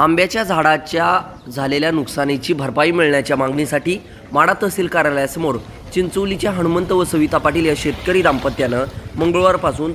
आंब्याच्या झाडाच्या झालेल्या नुकसानीची भरपाई मिळण्याच्या मागणीसाठी माडा तहसील कार्यालयासमोर चिंचोलीच्या हनुमंत व सविता पाटील या शेतकरी दाम्पत्यानं मंगळवारपासून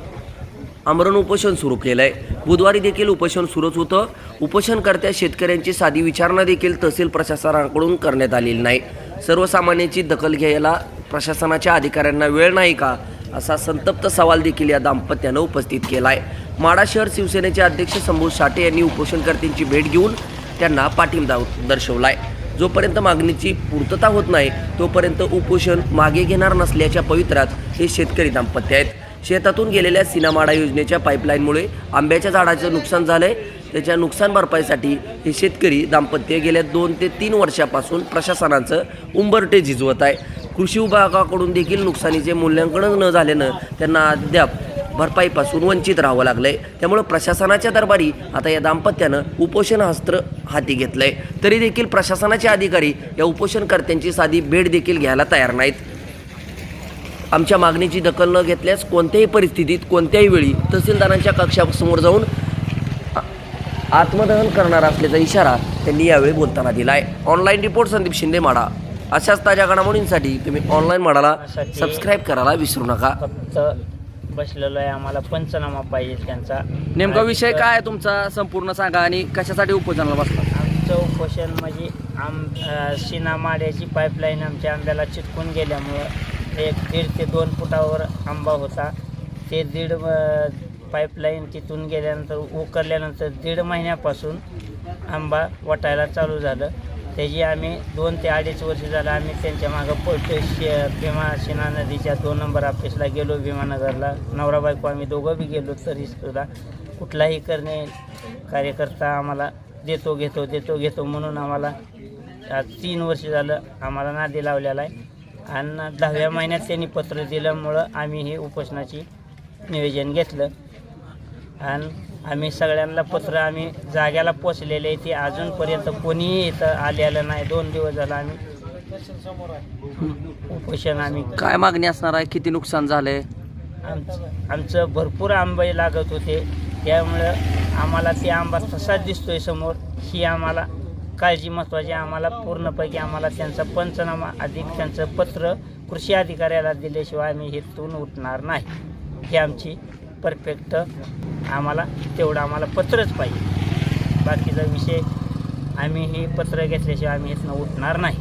आमरण उपोषण सुरू केलं आहे बुधवारी देखील उपोषण सुरूच होतं. उपोषणकर्त्या शेतकऱ्यांची साधी विचारणा देखील तहसील प्रशासनाकडून करण्यात आलेली नाही. सर्वसामान्यांची दखल घ्यायला प्रशासनाच्या अधिकाऱ्यांना वेळ नाही का? असा संतप्त सवाल देखील या दाम्पत्यानं उपस्थित केला आहे माडा शहर शिवसेनेचे अध्यक्ष संभू साठे यांनी उपोषणकर्त्यांची भेट घेऊन त्यांना पाठिंबा दर्शवला आहे जोपर्यंत मागणीची पूर्तता होत नाही तोपर्यंत उपोषण मागे घेणार नसल्याच्या पवित्रात हे शेतकरी दाम्पत्य आहेत. शेतातून गेलेल्या सिनामाडा योजनेच्या पाईपलाईनमुळे आंब्याच्या झाडाचं नुकसान झालंय. त्याच्या नुकसान भरपाईसाठी हे शेतकरी दाम्पत्य गेल्या दोन ते तीन वर्षापासून प्रशासनाचं उंबरटे झिजवत आहे. कृषी विभागाकडून देखील नुकसानीचे मूल्यांकन न झाल्यानं त्यांना अद्याप भरपाईपासून वंचित राहावं लागलंय. त्यामुळं प्रशासनाच्या दरबारी आता या दाम्पत्यानं उपोषण अस्त्र हाती घेतलंय. तरी देखील प्रशासनाचे अधिकारी या उपोषणकर्त्यांची साधी भेट देखील घ्यायला तयार नाहीत. आमच्या मागणीची दखल न घेतल्यास कोणत्याही परिस्थितीत कोणत्याही वेळी तहसीलदारांच्या कक्षासमोर जाऊन आत्मदहन करणार असल्याचा इशारा त्यांनी यावेळी बोलताना दिला आहे ऑनलाईन रिपोर्ट संदीप शिंदे माडा. अशाच ताज्या घडामोडींसाठी तुम्ही ऑनलाईन माडाला सबस्क्राईब करायला विसरू नका. बसलेलो आहे. आम्हाला पंचनामा पाहिजे त्यांचा. नेमका विषय काय आहे तुमचा? संपूर्ण सांगा आणि कशासाठी उपोषणाला बसला? आमचं उपोषण म्हणजे आम शिना माड्याची पाईपलाईन आमच्या आंब्याला चिटकून गेल्यामुळं एक दीड ते दोन फुटावर आंबा होता. ते दीड पाईपलाईन तिथून गेल्यानंतर उकरल्यानंतर दीड महिन्यापासून आंबा वाटायला चालू झालं. त्याची आम्ही दोन ते अडीच वर्ष झालं आम्ही त्यांच्या मागं पळतोय. शे भीमा शिना नदीच्या दोन नंबर ऑफिसला गेलो भीमानगरला. नवरा बायको आम्ही दोघं बी गेलो तरी सुद्धा. कुठलाही करणे कार्यकर्ता आम्हाला देतो घेतो देतो घेतो म्हणून आम्हाला आज तीन वर्ष झालं आम्हाला नादी लावलेला आहे. आणि दहाव्या महिन्यात त्यांनी पत्र दिल्यामुळं आम्ही हे उपोषणाची नियोजन घेतलं. आणि आम्ही सगळ्यांना पत्र आम्ही जाग्याला पोचलेले आहे ते अजूनपर्यंत कोणीही इथं आलेलं नाही. दोन दिवस झालं आम्ही. उपोषण आम्ही काय मागणी असणार आहे? किती नुकसान झालंय? आमचं आमचं भरपूर आंबे लागत होते. त्यामुळं आम्हाला ते आंबा तसाच दिसतोय समोर. ही आम्हाला काळजी महत्त्वाची. आम्हाला पूर्णपैकी आम्हाला त्यांचा पंचनामा अधिक त्यांचं पत्र कृषी अधिकाऱ्याला दिल्याशिवाय आम्ही हेतून उठणार नाही. ही आमची परफेक्ट आम्हाला तेवढं आम्हाला पत्रच पाहिजे. बाकीचा विषय आम्ही हे पत्र घेतल्याशिवाय आम्ही इथनं उठणार नाही.